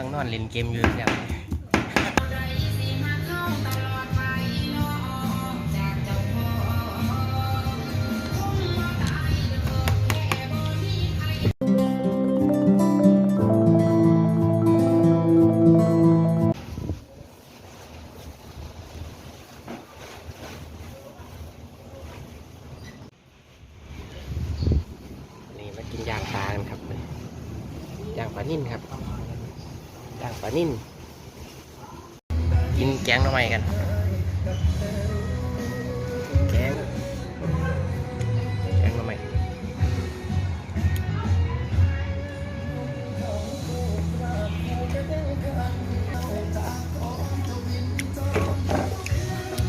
ลังนอนเล่นเกมอยู่เนี่ยนี่มากินยางปลากันครับยางปลานิ่นครับ ปลานิ่นกินแกงหน่อไม้กัน แกง แกงหน่อไม้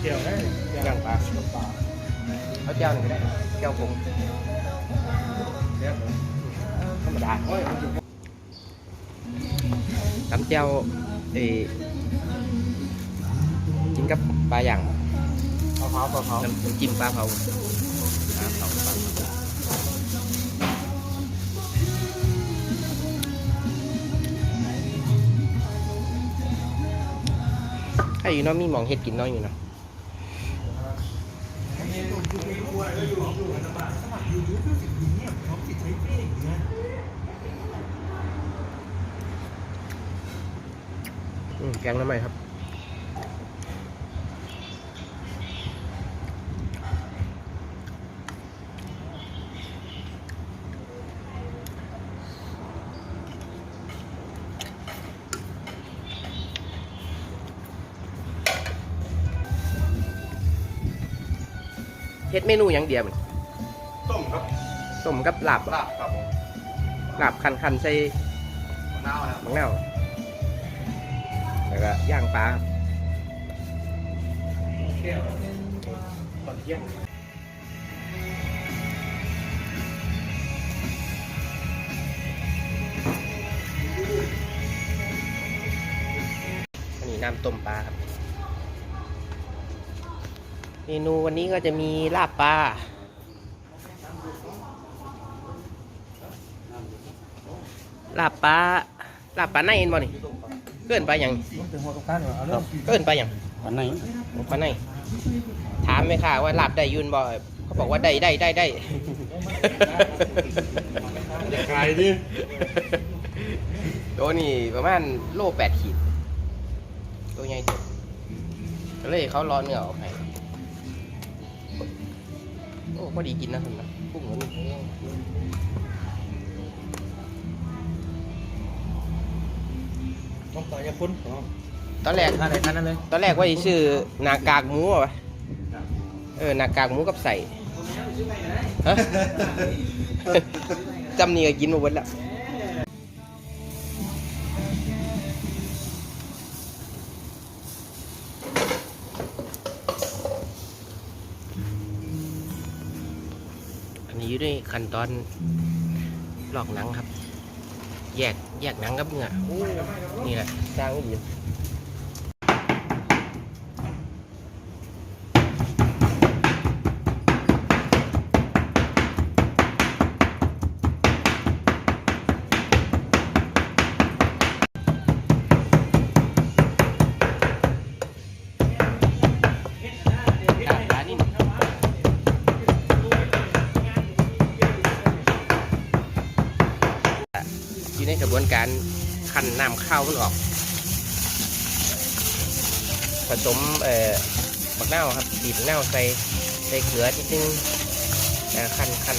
เกี่ยวได้ย่างปลาเอาเจ้าหนึ่งก็ได้เจ้าผงธรรมดา ตำเจ้าเอ้กินกับปลาอย่างปลาเผาปลาเผาน้ำน้ำจิ้มปลาเผาปลาเผาปลาเผาไอ้อยู่เนาะมีหมองเห็ดกินเน้อยอยู่เนาะ แกงน้ำไหมครับเฮ็ดเมนูอย่างเดียวมันต้มครับต้มกับลาบลาบครับผมลาบคันคันๆใส่มะนาวนะครับบังนาว แล้วก็ย่างปลาตอนเที่ยงอันนี้น้ำต้มปลาครับเมนูวันนี้ก็จะมีลาบปลาลาบปลาลาบปลาในเอ็นบ่นี่ เกินไปลาหยังเป็นหัวกับข้าวเหรอเอาเริ่มเกินไปลาหยังวันไหนปลาในถามไหมค่ะว่าลาบได้ยุนบ่เขาบอกว่าได้ได้ได้ได้ไก่ดิตัวนี้ประมาณโลแปดขีด ตัวใหญ่ตัวก็เลยเขารอเนื้อออกให้โอ้พอดีกินนะคุณนะกุ้งเหมือน ต้องต่อยาพุ่นตอนแรกท่าไหนท่านั้นเลยตอนแรกว่าจะชื่อหนากากหมูอะวะเออหนากากหมูกับใส่ฮะจำนี่ก็กินมาหมดแล้วอันนี้อยู่ในขั้นตอนลอกหนังครับ แยกแยกหนังกับเนื้อโอ้นี่แหละสร้างไม่ อยู่ในกระบวนการคั้นน้ำข้าวมันออก ผสมเอ่อบักเน่าวครับบีบบักเน่าวใส่ใส่เกลือนิดนึงแล้วคั้นคั้น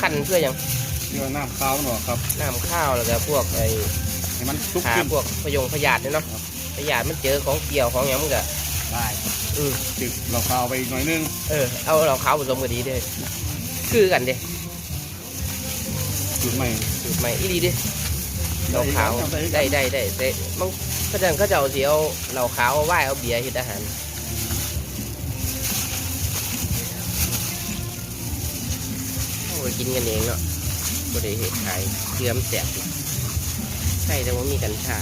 คั้นเพื่อหยังเดี๋ยวน้ำข้าวหน่อยครับน้ำข้าวแล้วก็พวกไอ้ให้มันซุกหาขึ้นพวกพยงพยาธิเนี่ยเนาะพยาธิมันเจอของเกี่ยวของหยังมันก็ได้อืมติดเราข้าวไปอีกหน่อยนึงเออเอาเราขาวผสมกันดีเด้อคือกันเด้ จุดใหม่สูตรใหม่อีดีเด้เราขาวได้ได้ได้แต่บางพระจังเขาจะเอาสีเอาเราขาวเอาไหว้เอาเบียร์เฮ็ดอาหารโอ้ยกินกันเองเนาะบ่ได้เฮ็ดขายเชื่อมแสบอยู่ใช่แต่ว่ามีกัญชา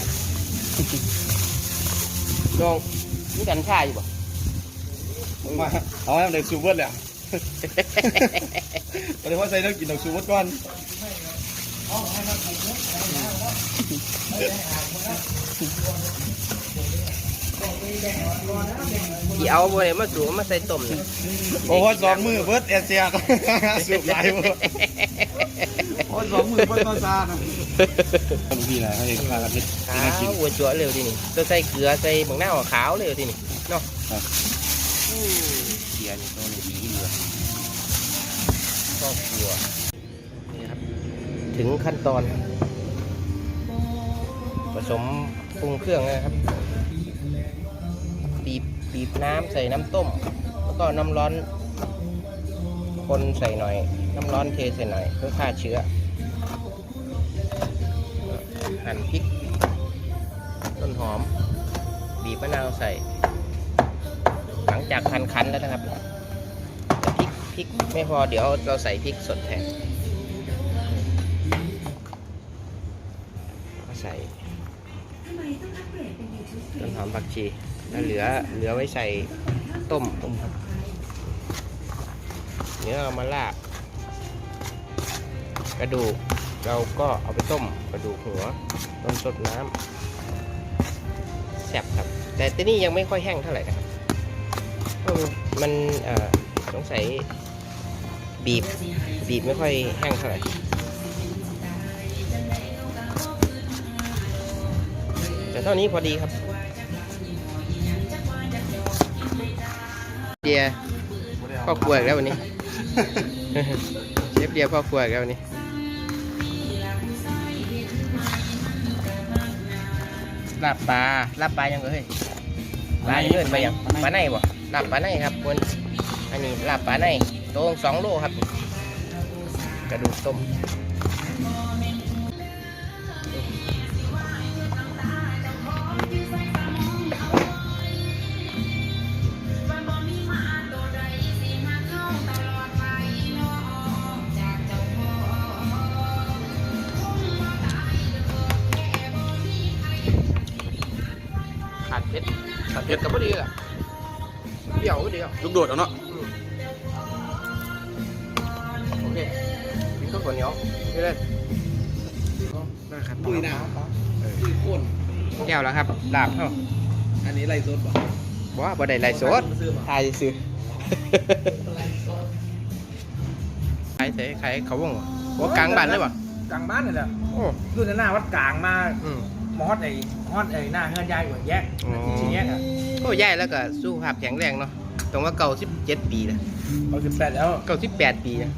น้องมีกัญชาอยู่บ่ผมมาเอาให้มันได้ซูเปอร์แหละก็เลยว่าใส่ต้องกินดอกซูเปอร์ก่อน ที่เอาบ่ได้มาสูมาใส่ต้มนี่โอ้โหสองมือเบิร์ดเอเชียสุดหลายบ่โอ้สองมือเบิร์ดตอนซานะทำพี่นะเขาเองพากันเฮ็ดขาให้กินวหัวจั่วเร็วทีนี่ตัวใส่เกลือใส่บางหน้าวขาวเร็วทีนี่เนาะครับอืมเกียร์นี่ตัวนี้ดีเลยครอบครัวนี่ครับ ถึงขั้นตอน ผสมปรุงเครื่องนะครับบีบบีบน้ำใส่น้ำต้ม แล้วก็น้ำร้อน คนใส่หน่อย น้ำร้อนเทใส่หน่อยเพื่อฆ่าเชื้อ หั่นพริก ต้นหอม บีบมะนาวใส่ หลังจากคันคันๆแล้วนะครับพริกพริกไม่พอเดี๋ยวเราใส่พริกสดแทน ใส่ต้นหอมผักชีแล้วเหลือเหลือไว้ใส่ต้มต้มครับเนื้อเอามาลาบกระดูกเราก็เอาไปต้มกระดูกหัวต้มสดน้ำแซ่บครับ แต่ที่นี่ยังไม่ค่อยแห้งเท่าไหร่นะครับเพราะมันเอ่อสงสัยบีบบีบไม่ค่อยแห้งเท่าไหร่ เท่านี้พอดีครับเดียพ่อครัวอีกแล้ววันนี้เชฟเดียพ่อครัวอีกแล้ววันนี้ลาบปลาลาบปลายังเอ้ยปลายังเอ้ยไปยังปลาในบ่ลาบปลาในครับคนอันนี้ลาบปลาในโตงสองโลครับ กระดูกต้ม ยวก็ดีอะลูกโดดเอาเนาะโอเคกินข้าวเหนียวนี่เลยได้ครับปุ้ยนะปุ้ยข้นแก้วแล้วครับลาบเข้าอันนี้ไรสดป่ะบ่ว่าบ่ได้ไลฟ์สดถ่ายซื่อขายเสขายเขาวงหัวกลางบ้านเลยป่ะกลางบ้านนี่แหละโอ้รุ่นหน้าวัดกลางมาอื มมอดไอ้ฮอดไอ้หน้าเฮือนยายหัวแยกอ๋อ ที่แยกอะโอ้ยายแล้วก็สุขภาพแข็งแรงเนาะตรงว่าเก่าสิบเจ็ดปีนะเอาสิบแปดแล้วเก่าสิบแปดปีนะ